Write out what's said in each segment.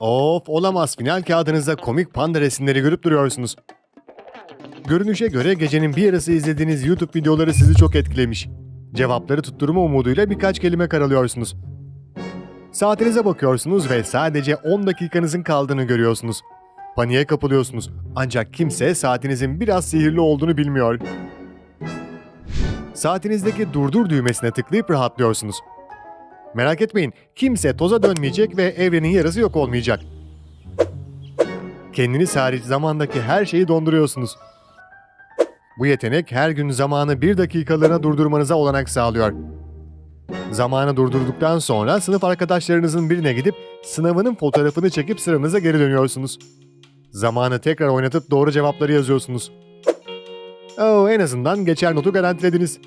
Of olamaz final kağıdınızda komik panda resimleri görüp duruyorsunuz. Görünüşe göre gecenin bir yarısı izlediğiniz YouTube videoları sizi çok etkilemiş. Cevapları tutturma umuduyla birkaç kelime karalıyorsunuz. Saatinize bakıyorsunuz ve sadece 10 dakikanızın kaldığını görüyorsunuz. Paniğe kapılıyorsunuz. Ancak kimse saatinizin biraz sihirli olduğunu bilmiyor. Saatinizdeki durdur düğmesine tıklayıp rahatlıyorsunuz. Merak etmeyin, kimse toza dönmeyecek ve evrenin yarısı yok olmayacak. Kendiniz hariç zamandaki her şeyi donduruyorsunuz. Bu yetenek her gün zamanı bir dakikalığına durdurmanıza olanak sağlıyor. Zamanı durdurduktan sonra sınıf arkadaşlarınızın birine gidip sınavının fotoğrafını çekip sıranıza geri dönüyorsunuz. Zamanı tekrar oynatıp doğru cevapları yazıyorsunuz. Oo, en azından geçer notu garantilediniz.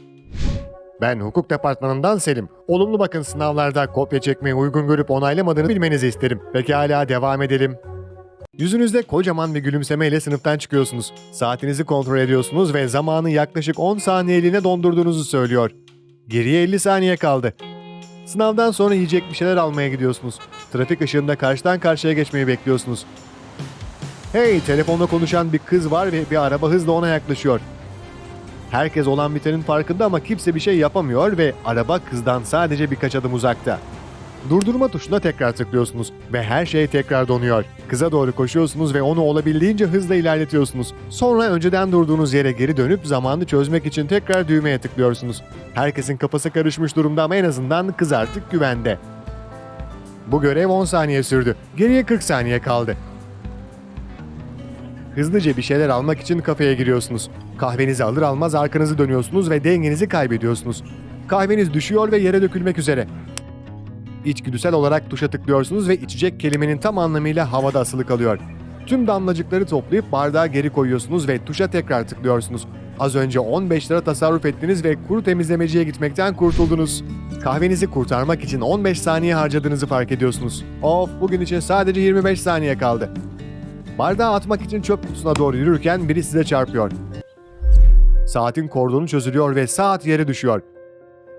Ben hukuk departmanından Selim. Olumlu bakın sınavlarda kopya çekmeyi uygun görüp onaylamadığını bilmenizi isterim. Pekala devam edelim. Yüzünüzde kocaman bir gülümsemeyle sınıftan çıkıyorsunuz. Saatinizi kontrol ediyorsunuz ve zamanı yaklaşık 10 saniyeliğine dondurduğunuzu söylüyor. Geriye 50 saniye kaldı. Sınavdan sonra yiyecek bir şeyler almaya gidiyorsunuz. Trafik ışığında karşıdan karşıya geçmeyi bekliyorsunuz. Hey, telefonda konuşan bir kız var ve bir araba hızla ona yaklaşıyor. Herkes olan bitenin farkında ama kimse bir şey yapamıyor ve araba kızdan sadece birkaç adım uzakta. Durdurma tuşuna tekrar tıklıyorsunuz ve her şey tekrar donuyor. Kıza doğru koşuyorsunuz ve onu olabildiğince hızla ilerletiyorsunuz. Sonra önceden durduğunuz yere geri dönüp zamanı çözmek için tekrar düğmeye tıklıyorsunuz. Herkesin kafası karışmış durumda ama en azından kız artık güvende. Bu görev 10 saniye sürdü. Geriye 40 saniye kaldı. Hızlıca bir şeyler almak için kafeye giriyorsunuz. Kahvenizi alır almaz arkanızı dönüyorsunuz ve dengenizi kaybediyorsunuz. Kahveniz düşüyor ve yere dökülmek üzere. İçgüdüsel olarak tuşa tıklıyorsunuz ve içecek kelimenin tam anlamıyla havada asılı kalıyor. Tüm damlacıkları toplayıp bardağa geri koyuyorsunuz ve tuşa tekrar tıklıyorsunuz. Az önce 15 lira tasarruf ettiniz ve kuru temizlemeciye gitmekten kurtuldunuz. Kahvenizi kurtarmak için 15 saniye harcadığınızı fark ediyorsunuz. Of bugün için sadece 25 saniye kaldı. Bardağı atmak için çöp kutusuna doğru yürürken biri size çarpıyor. Saatin kordonu çözülüyor ve saat yere düşüyor.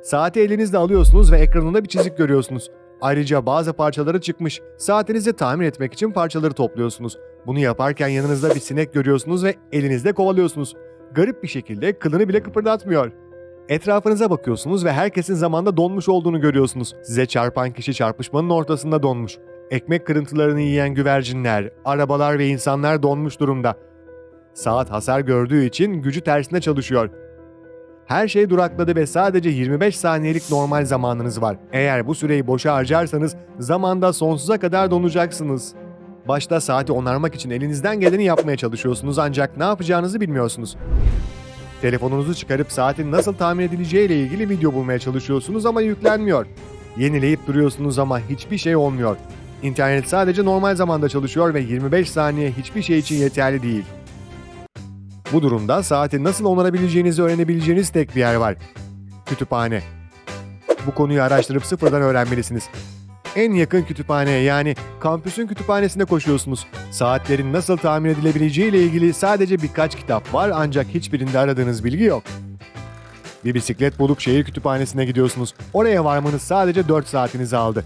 Saati elinizle alıyorsunuz ve ekranında bir çizik görüyorsunuz. Ayrıca bazı parçaları çıkmış. Saatinizi tamir etmek için parçaları topluyorsunuz. Bunu yaparken yanınızda bir sinek görüyorsunuz ve elinizde kovalıyorsunuz. Garip bir şekilde kılını bile kıpırdatmıyor. Etrafınıza bakıyorsunuz ve herkesin zamanda donmuş olduğunu görüyorsunuz. Size çarpan kişi çarpışmanın ortasında donmuş. Ekmek kırıntılarını yiyen güvercinler, arabalar ve insanlar donmuş durumda. Saat hasar gördüğü için gücü tersine çalışıyor. Her şey durakladı ve sadece 25 saniyelik normal zamanınız var. Eğer bu süreyi boşa harcarsanız zamanda sonsuza kadar donacaksınız. Başta saati onarmak için elinizden geleni yapmaya çalışıyorsunuz ancak ne yapacağınızı bilmiyorsunuz. Telefonunuzu çıkarıp saatin nasıl tamir edileceği ile ilgili video bulmaya çalışıyorsunuz ama yüklenmiyor. Yenileyip duruyorsunuz ama hiçbir şey olmuyor. İnternet sadece normal zamanda çalışıyor ve 25 saniye hiçbir şey için yeterli değil. Bu durumda saati nasıl onarabileceğinizi öğrenebileceğiniz tek bir yer var. Kütüphane. Bu konuyu araştırıp sıfırdan öğrenmelisiniz. En yakın kütüphaneye yani kampüsün kütüphanesine koşuyorsunuz. Saatlerin nasıl tamir edilebileceği ile ilgili sadece birkaç kitap var ancak hiçbirinde aradığınız bilgi yok. Bir bisiklet bulup şehir kütüphanesine gidiyorsunuz. Oraya varmanız sadece 4 saatinizi aldı.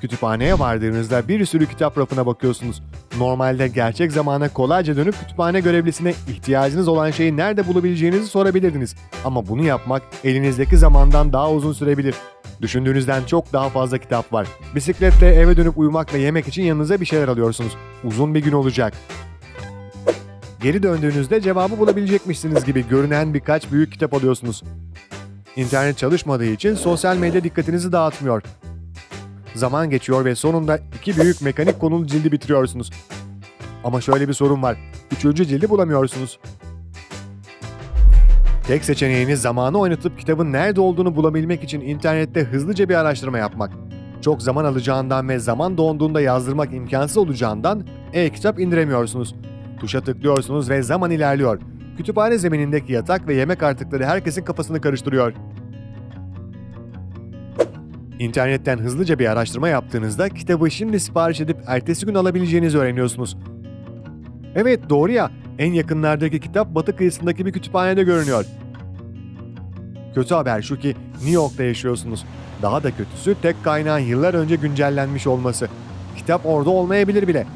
Kütüphaneye vardığınızda bir sürü kitap rafına bakıyorsunuz. Normalde gerçek zamana kolayca dönüp kütüphane görevlisine ihtiyacınız olan şeyi nerede bulabileceğinizi sorabilirdiniz. Ama bunu yapmak elinizdeki zamandan daha uzun sürebilir. Düşündüğünüzden çok daha fazla kitap var. Bisikletle eve dönüp uyumak ve yemek için yanınıza bir şeyler alıyorsunuz. Uzun bir gün olacak. Geri döndüğünüzde cevabı bulabilecekmişsiniz gibi görünen birkaç büyük kitap alıyorsunuz. İnternet çalışmadığı için sosyal medya dikkatinizi dağıtmıyor. Zaman geçiyor ve sonunda iki büyük mekanik konulu cildi bitiriyorsunuz. Ama şöyle bir sorun var. Üçüncü cildi bulamıyorsunuz. Tek seçeneğiniz zamanı oynatıp kitabın nerede olduğunu bulabilmek için internette hızlıca bir araştırma yapmak. Çok zaman alacağından ve zaman donduğunda yazdırmak imkansız olacağından e-kitap indiremiyorsunuz. Tuşa tıklıyorsunuz ve zaman ilerliyor. Kütüphane zeminindeki yatak ve yemek artıkları herkesin kafasını karıştırıyor. İnternetten hızlıca bir araştırma yaptığınızda kitabı şimdi sipariş edip ertesi gün alabileceğinizi öğreniyorsunuz. Evet doğru ya, en yakınlardaki kitap batı kıyısındaki bir kütüphanede görünüyor. Kötü haber şu ki New York'ta yaşıyorsunuz. Daha da kötüsü tek kaynağın yıllar önce güncellenmiş olması. Kitap orada olmayabilir bile.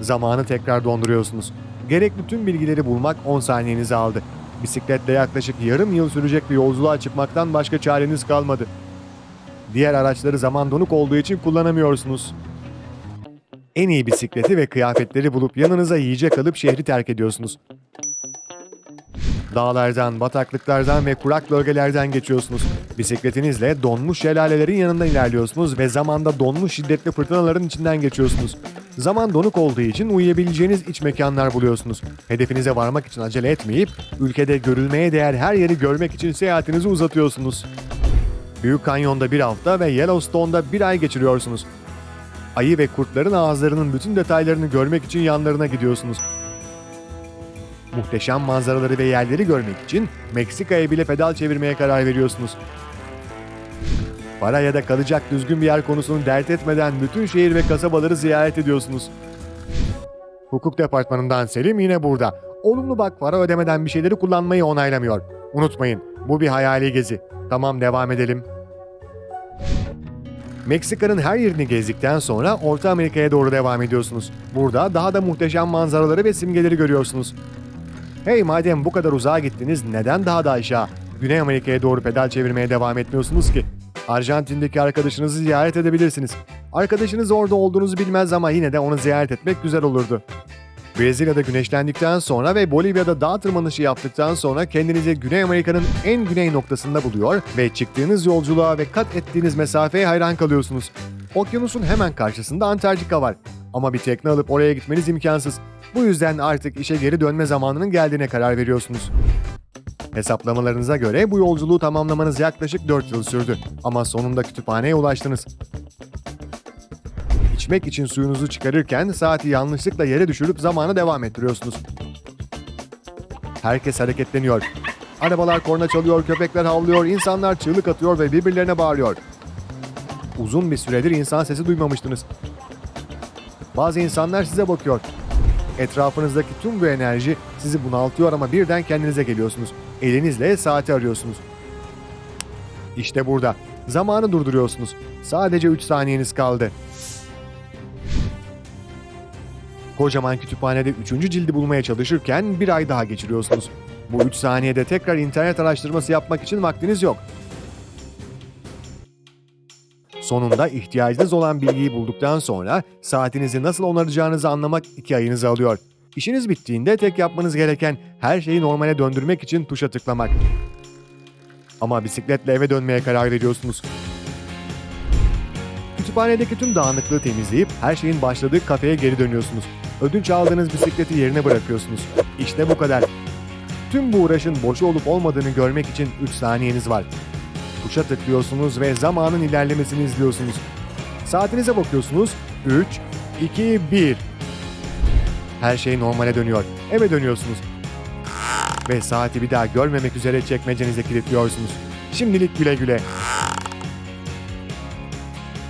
Zamanı tekrar donduruyorsunuz. Gerekli tüm bilgileri bulmak 10 saniyenizi aldı. Bisikletle yaklaşık yarım yıl sürecek bir yolculuğa çıkmaktan başka çareniz kalmadı. Diğer araçları zaman donuk olduğu için kullanamıyorsunuz. En iyi bisikleti ve kıyafetleri bulup yanınıza yiyecek alıp şehri terk ediyorsunuz. Dağlardan, bataklıklardan ve kurak bölgelerden geçiyorsunuz. Bisikletinizle donmuş şelalelerin yanından ilerliyorsunuz ve zamanda donmuş şiddetli fırtınaların içinden geçiyorsunuz. Zaman donuk olduğu için uyuyabileceğiniz iç mekanlar buluyorsunuz. Hedefinize varmak için acele etmeyip, ülkede görülmeye değer her yeri görmek için seyahatinizi uzatıyorsunuz. Büyük Kanyon'da bir hafta ve Yellowstone'da bir ay geçiriyorsunuz. Ayı ve kurtların ağızlarının bütün detaylarını görmek için yanlarına gidiyorsunuz. Muhteşem manzaraları ve yerleri görmek için Meksika'ya bile pedal çevirmeye karar veriyorsunuz. Para ya da kalacak düzgün bir yer konusunu dert etmeden bütün şehir ve kasabaları ziyaret ediyorsunuz. Hukuk departmanından Selim yine burada. Olumlu bak para ödemeden bir şeyleri kullanmayı onaylamıyor. Unutmayın bu bir hayali gezi. Tamam devam edelim. Meksika'nın her yerini gezdikten sonra Orta Amerika'ya doğru devam ediyorsunuz. Burada daha da muhteşem manzaraları ve simgeleri görüyorsunuz. Hey madem bu kadar uzağa gittiniz neden daha da aşağı Güney Amerika'ya doğru pedal çevirmeye devam etmiyorsunuz ki? Arjantin'deki arkadaşınızı ziyaret edebilirsiniz. Arkadaşınız orada olduğunuzu bilmez ama yine de onu ziyaret etmek güzel olurdu. Brezilya'da güneşlendikten sonra ve Bolivya'da dağ tırmanışı yaptıktan sonra kendinizi Güney Amerika'nın en güney noktasında buluyor ve çıktığınız yolculuğa ve kat ettiğiniz mesafeye hayran kalıyorsunuz. Okyanusun hemen karşısında Antarktika var. Ama bir tekne alıp oraya gitmeniz imkansız. Bu yüzden artık işe geri dönme zamanının geldiğine karar veriyorsunuz. Hesaplamalarınıza göre bu yolculuğu tamamlamanız yaklaşık 4 yıl sürdü. Ama sonunda kütüphaneye ulaştınız. İçmek için suyunuzu çıkarırken saati yanlışlıkla yere düşürüp zamanı devam ettiriyorsunuz. Herkes hareketleniyor. Arabalar korna çalıyor, köpekler havlıyor, insanlar çığlık atıyor ve birbirlerine bağırıyor. Uzun bir süredir insan sesi duymamıştınız. Bazı insanlar size bakıyor. Etrafınızdaki tüm bu enerji sizi bunaltıyor ama birden kendinize geliyorsunuz. Elinizle saati arıyorsunuz. İşte burada. Zamanı durduruyorsunuz. Sadece 3 saniyeniz kaldı. Kocaman kütüphanede 3. cildi bulmaya çalışırken bir ay daha geçiriyorsunuz. Bu 3 saniyede tekrar internet araştırması yapmak için vaktiniz yok. Sonunda ihtiyacınız olan bilgiyi bulduktan sonra saatinizi nasıl onaracağınızı anlamak 2 ayınızı alıyor. İşiniz bittiğinde tek yapmanız gereken her şeyi normale döndürmek için tuşa tıklamak. Ama bisikletle eve dönmeye karar veriyorsunuz. Kütüphanedeki tüm dağınıklığı temizleyip her şeyin başladığı kafeye geri dönüyorsunuz. Ödünç aldığınız bisikleti yerine bırakıyorsunuz. İşte bu kadar. Tüm bu uğraşın boşu olup olmadığını görmek için 3 saniyeniz var. Tuşa tıklıyorsunuz ve zamanın ilerlemesini izliyorsunuz. Saatinize bakıyorsunuz. 3, 2, 1. Her şey normale dönüyor. Eve dönüyorsunuz. Ve saati bir daha görmemek üzere çekmecenize kilitliyorsunuz. Şimdilik güle güle.